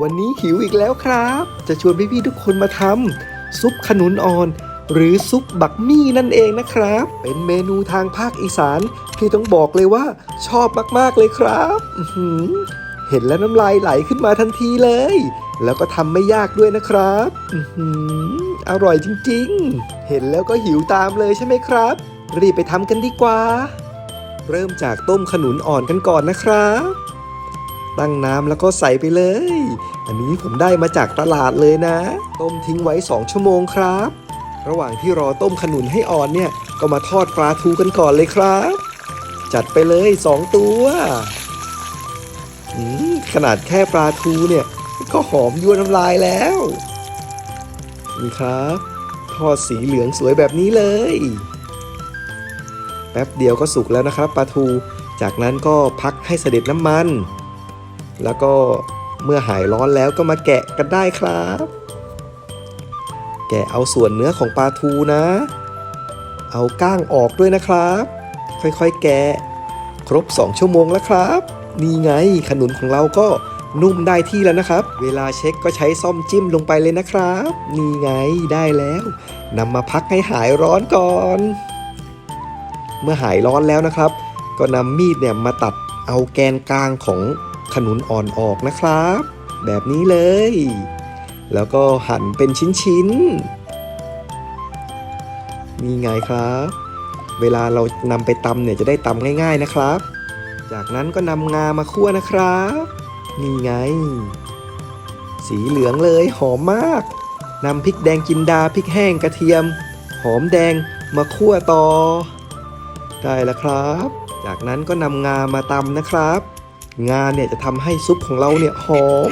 วันนี้หิวอีกแล้วครับ จะชวนพี่ๆทุกคนมาทำซุปขนุนอ่อน หรือซุปบักมี่นั่นเองนะครับ เป็นเมนูทางภาคอีสานที่ต้องบอกเลยว่า ชอบมากๆเลยครับเห็นแล้วน้ำลายไหลขึ้นมาทันทีเลย แล้วก็ทำไม่ยากด้วยนะครับอื้อหืออร่อยจริงๆ เห็นแล้วก็หิวตามเลยใช่ไหมครับ รีบไปทำกันดีกว่า เริ่มจากต้มขนุนอ่อนกันก่อนนะครับ ตั้งน้ำแล้วก็ใส่ไปเลย อันนี้ผมได้มาจากตลาดเลยนะ ต้มทิ้งไว้ 2 ชั่วโมงครับ ระหว่างที่รอต้มขนุนให้อ่อนเนี่ย ก็มาทอดปลาทูกันก่อนเลยครับ จัดไปเลย 2 ตัวอืมขนาดแค่ปลาทูเนี่ย ก็หอมยั่วน้ำลายแล้ว นี่ครับ ทอดสีเหลืองสวยแบบนี้เลย แป๊บเดียวก็สุกแล้วนะครับปลาทู จากนั้นก็พักให้เสด็จน้ำมัน แล้วก็เมื่อหายร้อนแล้วก็มาแกะกันได้ครับ แกะเอาส่วนเนื้อของปลาทูนะ เอาก้างออกด้วยนะครับ ค่อยๆ แกะ ครบ 2 ชั่วโมงแล้วครับ นี่ไงขนุนของเราก็นุ่มได้ที่แล้วนะครับ เวลาเช็คก็ใช้ซ่อมจิ้มลงไปเลยนะครับ นี่ไงได้แล้วนำมาพักให้หายร้อนก่อน เมื่อหายร้อนแล้วนะครับ ก็นำมีดเนี่ยมาตัดเอาแกนกลางของ ขนุนอ่อนออกนะครับ แบบนี้เลย แล้วก็หั่นเป็นชิ้นๆนี่ไงครับ เวลาเรานำไปตำเนี่ยจะได้ตำง่าย ๆนะครับ จากนั้นก็นำงามาคั่วนะครับ นี่ไง สีเหลืองเลยหอมมากนำพริกแดงจินดาพริกแห้งกระเทียม หอมแดงมาคั่วต่อ ได้แล้วครับ จากนั้นก็นำงามาตำนะครับ งาเนี่ยจะทำให้ซุปของเราเนี่ยหอม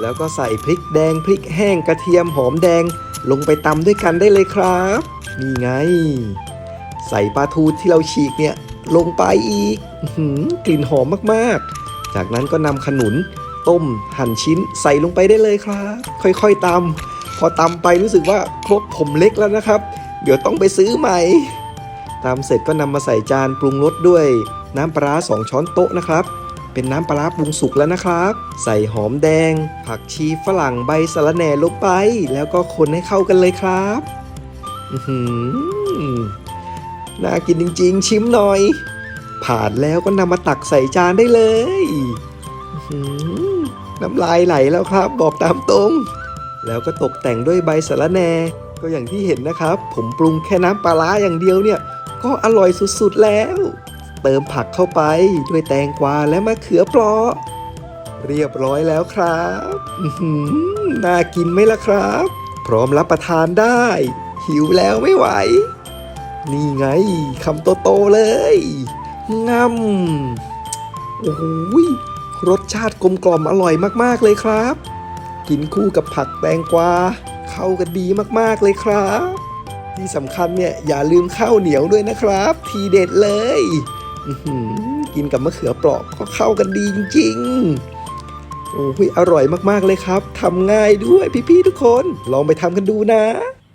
แล้วก็ใส่พริกแดงพริกแห้งกระเทียมหอมแดงลงไปตำด้วยกันได้เลยครับ นี่ไง ใส่ปลาทูที่เราฉีกเนี่ยลงไปอีกอกลิ่นหอมมากๆ จากนั้นก็นำขนุนต้มหั่นชิ้นใส่ลงไปได้เลยครับ ค่อยๆตำพอตำไปรู้สึกว่าครบผมเล็กแล้วนะครับ เดี๋ยวต้องไปซื้อใหม่ตามเสร็จก็นำมาใส่จานปรุงรสด้วยน้ำปลาร้า2ช้อนโต๊ะนะครับ เป็นน้ำปลาร้าปรุงสุกแล้วนะครับ ใส่หอมแดง ผักชีฝรั่งใบสะระแหน่ลงไป แล้วก็คนให้เข้ากันเลยครับน่ากินจริง ๆ ชิมหน่อย ผ่านแล้วก็นำมาตักใส่จานได้เลยน้ำลายไหลแล้วครับ บอกตามตรง แล้วก็ตกแต่งด้วยใบสะระแหน่ก็อย่างที่เห็นนะครับ ผมปรุงแค่น้ำปลาร้าอย่างเดียวเนี่ย ก็อร่อยสุดๆแล้ว เติมผักเข้าไปด้วยแตงกวาและมะเขือเปราะ เรียบร้อยแล้วครับน่ากินไหมล่ะครับ พร้อมรับประทานได้ หิวแล้วไม่ไหว นี่ไงคำโตๆเลยงำโอ้โหยรสชาติกลมกล่อมอร่อยมากๆเลยครับ กินคู่กับผักแตงกวาเข้ากันดีมากๆเลยครับ ที่สำคัญเนี่ยอย่าลืมข้าวเหนียวด้วยนะครับ ทีเด็ดเลย กินกับมะเขือเปราะก็เข้ากันดีจริงๆ โอ้ยอร่อยมากๆเลยครับทำง่ายด้วยพี่ๆทุกคน ลองไปทำกันดูนะ